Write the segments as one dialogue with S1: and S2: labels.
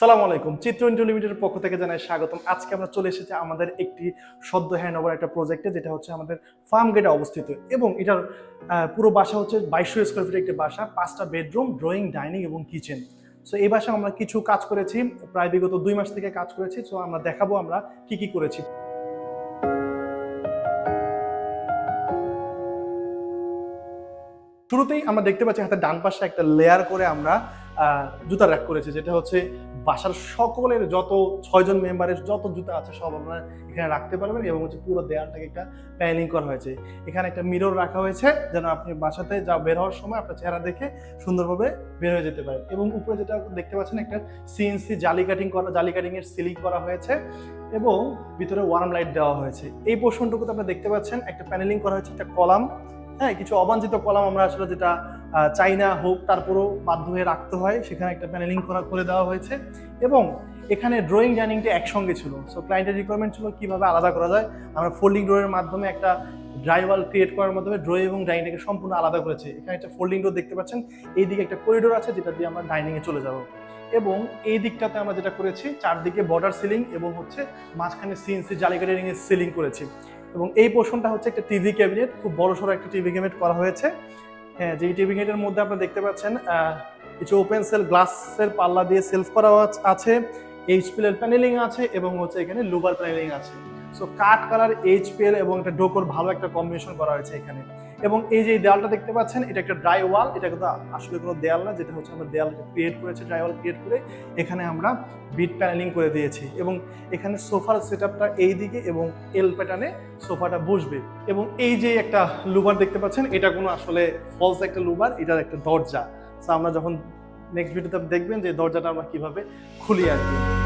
S1: সালাম আলাইকুম। চিত্র ইন্টু লিমিটেডের পক্ষ থেকে জানাই স্বাগতম। আজকে আমরা চলে এসেছি আমাদের একটি সদ্য হ্যান্ড ওভার একটা প্রজেক্টে যেটা হচ্ছে আমাদের ফার্ম গেটে অবস্থিত। এবং এটার পুরো বাসা হচ্ছে বাইশশো স্কোয়ার ফিটের একটি বাসা, পাঁচটা বেডরুম ড্রয়িং ডাইনিং এবং কিচেন সো এই বাসায় আমরা কিছু কাজ করেছি, প্রায় বিগত দুই মাস থেকে কাজ করেছি। সো আমরা দেখাবো আমরা কি কি করেছি। শুরুতেই আমরা দেখতে পাচ্ছি হাতে ডান পাশে একটা লেয়ার করে আমরা জুতা র্যাক করেছে, যেটা হচ্ছে বাসার সকলের যত ছয়জন মেম্বারের যত জুতা আছে সব আপনারা এখানে রাখতে পারবেন এবং হচ্ছে পুরো দেয়ালটাকে একটা প্যানিং করা হয়েছে। এখানে একটা মিরর রাখা হয়েছে, যেন আপনি বাসাতে যা বের হওয়ার সময় আপনার চেহারা দেখে সুন্দরভাবে বের হয়ে যেতে পারেন। এবং উপরে যেটা দেখতে পাচ্ছেন, একটা সিএনসি জালি কাটিং করা, জালি কাটিং এর সিলিং করা হয়েছে এবং ভিতরে ওয়ার্ম লাইট দেওয়া হয়েছে। এই পোর্শনটুকুতে আপনারা দেখতে পাচ্ছেন, একটা প্যানেলিং করা হয়েছে, একটা কলাম হ্যাঁ কিছু অবাঞ্ছিত কলাম আমরা আসলে যেটা চাই না হোক, তারপরেও বাধ্য হয়ে রাখতে হয়। সেখানে একটা প্যানেলিং করা করে দেওয়া হয়েছে। এবং এখানে ড্রয়িং ডাইনিংটা একসঙ্গে ছিল। সো ক্লায়েন্টের রিকোয়ারমেন্ট ছিল কীভাবে আলাদা করা যায়। আমরা ফোল্ডিং ডোরের মাধ্যমে একটা ড্রাইওয়াল ক্রিয়েট করার মাধ্যমে ড্রয়িং এবং ডাইনিংটাকে সম্পূর্ণ আলাদা করেছে। এখানে একটা ফোল্ডিং ডোর দেখতে পাচ্ছেন। এইদিকে একটা করিডোর আছে, যেটা দিয়ে আমরা ডাইনিংয়ে চলে যাব। এবং এই দিকটাতে আমরা যেটা করেছি, চারদিকে বর্ডার সিলিং এবং হচ্ছে মাঝখানে সিএনসি জালিকাটিং এর সিলিং করেছি। এবং এই পোর্শনটা হচ্ছে একটা টিভি ক্যাবিনেট খুব বড় সড়ো একটা টিভি ক্যাবিনেট করা হয়েছে। হ্যাঁ যে টিভি গেটের মধ্যে আপনারা দেখতে পাচ্ছেন কিছু ওপেন সেল গ্লাসের পাল্লা দিয়ে সেলফ করা আছে এইচপিএল প্যানেলিং আছে এবং হচ্ছে এখানে লুবার প্যানেলিং আছে। সো কাঠ কালার এইচপিএল এবং একটা ডোকোর ভালো একটা কম্বিনেশন করা হয়েছে এখানে। এবং এই যে দেওয়ালটা দেখতে পাচ্ছেন, এটা একটা ড্রাই ওয়াল এটা কিন্তু আসলে কোনো দেয়াল না, যেটা হচ্ছে আমরা দেয়াল ক্রিয়েট করেছি ড্রাই ওয়াল ক্রিয়েট করে এখানে আমরা বিট প্যানেলিং করে দিয়েছি। এবং এখানে সোফার সেট আপটা এই দিকে এবং এল প্যাটার্নে সোফাটা বসবে। এবং এই যে একটা লুবার দেখতে পাচ্ছেন, এটা কোনো আসলে ফলস একটা লুবার, এটার একটা দরজা। তো আমরা যখন নেক্সট ভিডিওতে দেখবেন যে দরজাটা আমরা কীভাবে খুলি আর কি।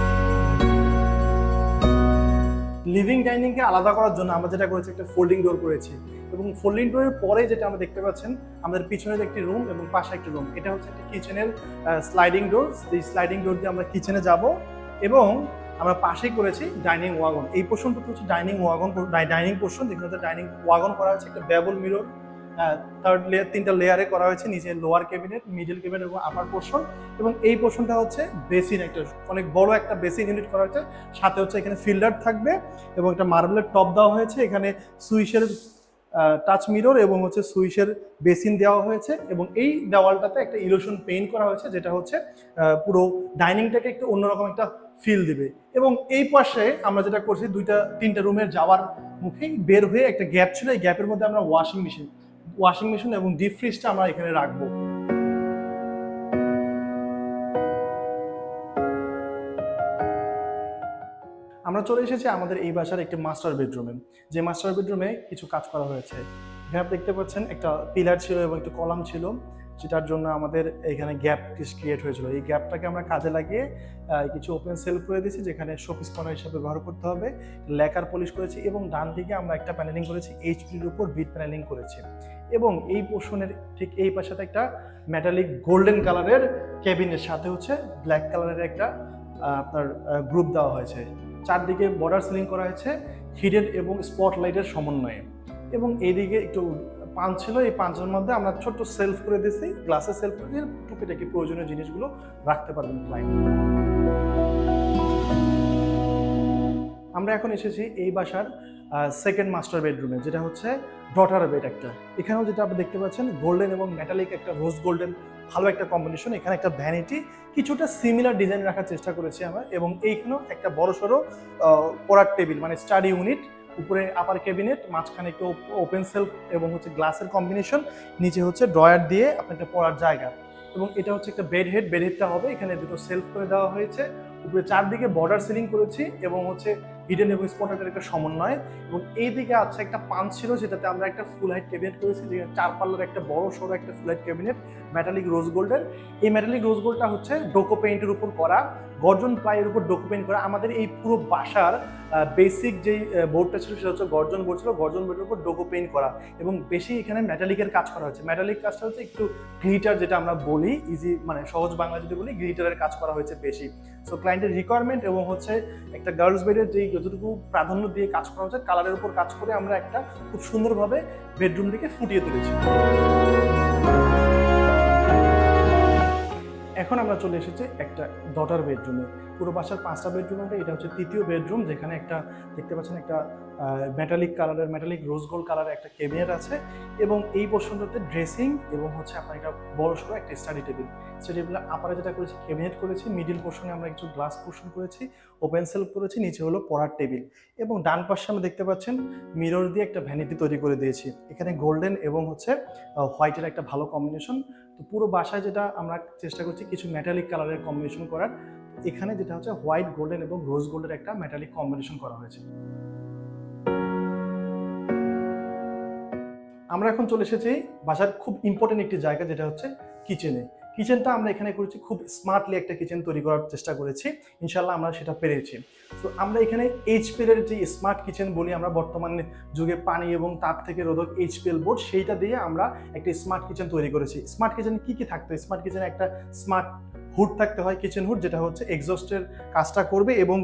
S1: লিভিং ডাইনিংকে আলাদা করার জন্য আমরা যেটা করেছি, একটা ফোল্ডিং ডোর করেছি। এবং ফোল্ডিং ডোরের পরে যেটা আমরা দেখতে পাচ্ছেন, আমাদের পিছনের একটি রুম এবং পাশে একটি রুম এটা হচ্ছে একটা কিচেনের স্লাইডিং ডোর এই স্লাইডিং ডোর দিয়ে আমরা কিচেনে যাব এবং আমরা পাশেই করেছি ডাইনিং ওয়াগন এই পোর্শনটা হচ্ছে ডাইনিং ওয়াগন ডাইনিং পোর্শন যেখানে ডাইনিং ওয়াগন করা হয়েছে, একটা বেবল মিরর থার্ড লেয়ার তিনটা লেয়ারে করা হয়েছে নিচে লোয়ার ক্যাবিনেট মিডল ক্যাবিনেট এবং আপার পোর্শন এবং এই পোর্শনটা হচ্ছে বেসিন একটা, অনেক বড় একটা বেসিন ইউনিট করা হয়েছে। সাথে হচ্ছে এখানে ফিল্ডার থাকবে এবং একটা মার্বেলের টপ দেওয়া হয়েছে। এখানে সুইচের টাচ মিরর এবং হচ্ছে সুইচের বেসিন দেওয়া হয়েছে এবং এই দেওয়ালটাতে একটা ইলোশন পেইন্ট করা হয়েছে যেটা হচ্ছে পুরো ডাইনিংটাকে একটু অন্যরকম একটা ফিল দিবে। এবং এই পাশে আমরা যেটা করছি, দুইটা, তিনটা রুমের যাওয়ার মুখেই বের হয়ে একটা গ্যাপ ছিল। এই গ্যাপের মধ্যে আমরা ওয়াশিং মেশিন ওয়াশিং মেশিন এবং ডিপ ফ্রিজটা আমরা এখানে রাখব। আমরা চলে এসেছি আমাদের এই বাসার একটি মাস্টার বেডরুমে যে মাস্টার বেডরুমে কিছু কাজ করা হয়েছে। এখানে দেখতে পাচ্ছেন একটা পিলার ছিল এবং একটা কলাম ছিল, যেটার জন্য আমাদের এখানে গ্যাপ ক্রিয়েট হয়েছিল। এই গ্যাপটাকে আমরা কাজে লাগিয়ে কিছু ওপেন সেল করে দিয়েছি, যেখানে শোপিস কর্নার হিসাবে ব্যবহার করতে হবে। লেকার পলিশ করেছি এবং ডান দিকে আমরা একটা প্যানেলিং করেছি এইচপির উপর বিট প্যানেলিং করেছি। এবং এই পোর্শনের ঠিক এই পাশে একটা মেটালিক গোল্ডেন কালারের কেবিনের সাথে হচ্ছে ব্ল্যাক কালারের একটা আপনার গ্রুপ দেওয়া হয়েছে। চারদিকে বর্ডার সিলিং করা হয়েছে হিডেন এবং স্পট লাইটের সমন্বয়ে। এবং এইদিকে একটু পাঞ্চ ছিল, এই পাঞ্চের মধ্যে আমরা ছোট্ট সেলফ করে দিয়েছি গ্লাসে সেলফ করে দিয়ে টুকিটাকি প্রয়োজনীয় জিনিসগুলো রাখতে পারবেন ক্লায়েন্ট আমরা এখন এসেছি এই বাসার সেকেন্ড মাস্টার বেডরুমে যেটা হচ্ছে ডটার বেড একটা। এখানেও যেটা আপনি দেখতে পাচ্ছেন গোল্ডেন এবং মেটালিক একটা রোজ গোল্ডেন ভালো একটা কম্বিনেশন এখানে একটা ভ্যানিটি কিছুটা সিমিলার ডিজাইন রাখার চেষ্টা করেছি আমরা। এবং এইখানেও একটা বড় সড়ো পড়ার টেবিল মানে স্টাডি ইউনিট উপরে আপার ক্যাবিনেট মাঝখানে একটু ওপেন সেলফ এবং হচ্ছে গ্লাসের কম্বিনেশন নিচে হচ্ছে ড্রয়ার দিয়ে আপনার একটা পড়ার জায়গা। এবং এটা হচ্ছে একটা বেড হেড বেড হেডটা হবে। এখানে দুটো সেলফ করে দেওয়া হয়েছে। উপরে চারদিকে বর্ডার সিলিং করেছি এবং হচ্ছে হিডেন এবং স্পটের একটা সমন্বয় এবং এই দিকে আছে একটা পাঞ্চ ছিল যেটাতে আমরা একটা ফুল হাইট ক্যাবিনেট করেছি যে চার পাল্লার একটা বড় সড়ো একটা full height cabinet metallic rose গোল্ডের এই মেটালিক রোজ গোল্ডটা হচ্ছে ডোকো পেইন্টের উপর করা, গর্জন প্লাইয়ের উপর ডোকো পেইন্ট করা। আমাদের এই পুরো বাসার বেসিক যেই বোর্ডটা ছিল সেটা হচ্ছে গর্জন বোর্ড ছিল। গর্জন বোর্ডের উপর ডোকো পেইন্ট করা এবং বেশি এখানে মেটালিকের কাজ করা হয়েছে। মেটালিক কাজটা হচ্ছে একটু গ্লিটার যেটা আমরা বলি ইজি মানে সহজ বাংলা যদি বলি গ্লিটারের কাজ করা হয়েছে বেশি। সো ক্লায়েন্টের রিকোয়ারমেন্ট এবং হচ্ছে একটা গার্লস বেডের যেই যতটুকু প্রাধান্য দিয়ে কাজ করা হচ্ছে কালারের উপর কাজ করে আমরা একটা খুব সুন্দরভাবে বেডরুমটিকে ফুটিয়ে তুলেছি। এখন আমরা চলে এসেছি একটা ডটার বেডরুমে পুরো বাসার পাঁচটা বেডরুম এটা হচ্ছে তৃতীয় বেডরুম যেখানে একটা, দেখতে পাচ্ছেন একটা মেটালিক কালারের মেটালিক রোজ গোল্ড কালারের একটা কেবিনেট আছে এবং এই পোর্শনটাতে ড্রেসিং এবং হচ্ছে আপনার একটা বড় সড়ো একটা স্টাডি টেবিল স্টাডি টেবিল আপারে যেটা করেছি কেবিনেট করেছি মিডিল পোর্শনে আমরা কিছু গ্লাস পোর্শন করেছি ওপেন সেল করেছি, নিচে হলো পড়ার টেবিল এবং ডান পাশে আমরা দেখতে পাচ্ছেন মিরর দিয়ে একটা ভ্যানিটি তৈরি করে দিয়েছি। এখানে গোল্ডেন এবং হচ্ছে হোয়াইটের একটা ভালো কম্বিনেশন তো পুরো বাসায় যেটা আমরা চেষ্টা করছি, কিছু মেটালিক কালারের কম্বিনেশন করার। এখানে যেটা হচ্ছে হোয়াইট গোল্ডেন এবং রোজ গোল্ডের একটা মেটালিক কম্বিনেশন করা হয়েছে। আমরা এখন চলে এসেছি বাসার খুব ইম্পর্টেন্ট একটি জায়গা, যেটা হচ্ছে কিচেনে কিচেনটা আমরা এখানে করেছি, খুব স্মার্টলি একটা কিচেন তৈরি করার চেষ্টা করেছি। ইনশাল্লাহ আমরা সেটা পেরেছি। তো আমরা এখানে এইচপিএল এর যে স্মার্ট কিচেন বলি আমরা বর্তমান যুগে পানি এবং তাপ থেকে রোধক এইচপিএল বোর্ড সেইটা দিয়ে আমরা একটা স্মার্ট কিচেন তৈরি করেছি। স্মার্ট কিচেনে কি কি থাকতো স্মার্ট কিচেনে একটা স্মার্ট হুড থাকতে হয় কিচেন হুড যেটা হচ্ছে এক্সস্টের কাজটা করবে এবং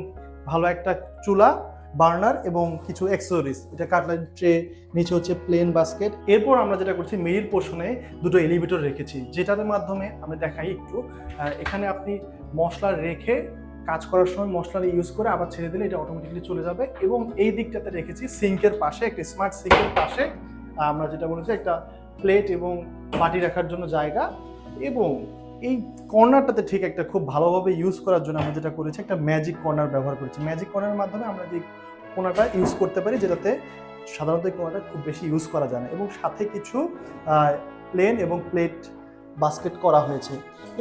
S1: ভালো একটা চুলা বার্নার এবং কিছু অ্যাক্সেসরিজ এটা কাটলারি ট্রে নিচে হচ্ছে প্লেন বাস্কেট এরপর আমরা যেটা করছি মিডিল পোর্শনে দুটো এলিভেটর রেখেছি, যেটার মাধ্যমে আমি দেখাই একটু। এখানে আপনি মশলা রেখে কাজ করার সময় মশলা ইউজ করে আবার ছেড়ে দিলে এটা অটোমেটিকলি চলে যাবে। এবং এই দিকটাতে রেখেছি সিঙ্কের পাশে, একটা স্মার্ট সিঙ্কের পাশে। আমরা যেটা বলেছি, একটা প্লেট এবং বাটি রাখার জন্য জায়গা। এবং এই কর্নারটাতে ঠিক একটা খুব ভালোভাবে ইউজ করার জন্য আমরা যেটা করেছি, একটা ম্যাজিক কর্নার ব্যবহার করেছি। ম্যাজিক কর্নারের মাধ্যমে আমরা যে কোনাটা ইউজ করতে পারি, যেটাতে সাধারণত কোনাটা খুব বেশি ইউজ করা যায় না। এবং সাথে কিছু প্লেন এবং প্লেট বাস্কেট করা হয়েছে।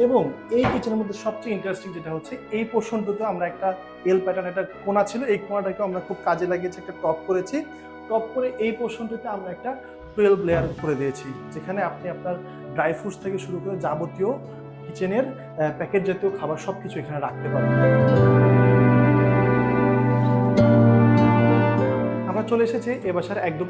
S1: এবং এই কিচেনের মধ্যে সবচেয়ে ইন্টারেস্টিং যেটা হচ্ছে, এই পোর্শনটাতে আমরা একটা এল প্যাটার্ন একটা কোনা ছিল, এই কোনাটাকে আমরা খুব কাজে লাগিয়েছি, একটা টপ করেছি। টপ করে এই পোর্শনটাতে আমরা একটা টুয়েলভ লেয়ার করে দিয়েছি, যেখানে আপনি আপনার ড্রাই ফ্রুটস থেকে শুরু করে যাবতীয় কিচেনের প্যাকেট জাতীয় খাবার সব কিছু এখানে রাখতে পারবেন আমরা চলে এসেছি এ বাসার একদম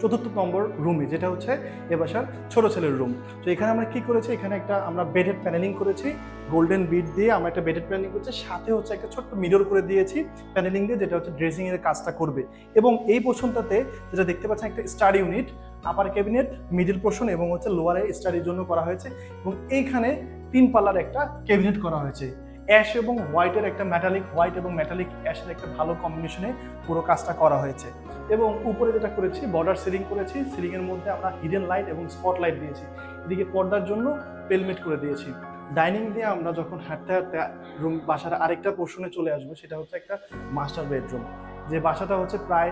S1: চতুর্থ নম্বর রুমে যেটা হচ্ছে এ বাসার ছোট ছেলের রুম তো এখানে আমরা কি করেছি? এখানে একটা আমরা বেডেড প্যানেলিং করেছি গোল্ডেন বিট দিয়ে আমরা একটা বেডেড প্যানেলিং করেছি, সাথে হচ্ছে একটা ছোট্ট মিরর করে দিয়েছি প্যানেলিং দিয়ে, যেটা হচ্ছে ড্রেসিং এর কাজটা করবে। এবং এই পোর্শনটাতে যেটা দেখতে পাচ্ছেন, একটা study unit upper cabinet middle portion এবং হচ্ছে লোয়ারে স্টাডির জন্য করা হয়েছে। এবং এইখানে তিন পাল্লার একটা ক্যাবিনেট করা হয়েছে। অ্যাশ এবং হোয়াইটের একটা মেটালিক হোয়াইট এবং মেটালিক অ্যাশের একটা ভালো কম্বিনেশনে পুরো কাজটা করা হয়েছে। এবং উপরে যেটা করেছি বর্ডার সিলিং করেছি সিলিংয়ের মধ্যে আমরা হিডেন লাইট এবং স্পট লাইট দিয়েছি। এদিকে পর্দার জন্য পেলমেট করে দিয়েছি। ডাইনিং দিয়ে আমরা যখন হাঁটতে হাঁটতে রুম বাসার আরেকটা পোর্শনে চলে আসব, সেটা হচ্ছে একটা মাস্টার বেডরুম যে বাসাটা হচ্ছে প্রায়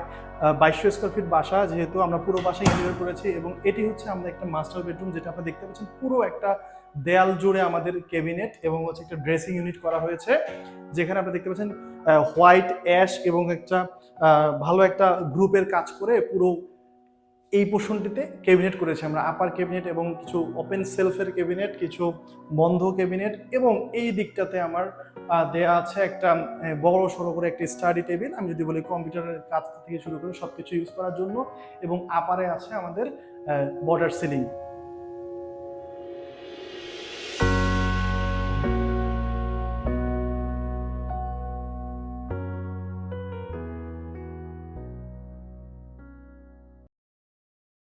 S1: বাইশশো স্কোয়ার ফিট বাসা, যেহেতু আমরা পুরো বাসা ইন্টেরিয়র করেছি এবং এটি হচ্ছে আমরা একটা মাস্টার বেডরুম যেটা আপনারা দেখতে পাচ্ছেন, পুরো একটা দেয়াল জুড়ে আমাদের ক্যাবিনেট এবং হচ্ছে একটা ড্রেসিং ইউনিট করা হয়েছে, যেখানে আপনি দেখতে পাচ্ছেন হোয়াইট অ্যাশ এবং একটা ভালো একটা গ্রুপের কাজ করে পুরো এই পোর্শনটিতে ক্যাবিনেট করেছি আমরা। আপার ক্যাবিনেট এবং কিছু ওপেন সেলফের ক্যাবিনেট, কিছু বন্ধ ক্যাবিনেট এবং এই দিকটাতে আমার দেয়া আছে একটা বড় সড়ো করে একটা স্টাডি টেবিল। আমি যদি বলি কম্পিউটারের কাজ থেকে শুরু করে সব কিছু ইউজ করার জন্য এবং আপারে আছে আমাদের বর্ডার সিলিং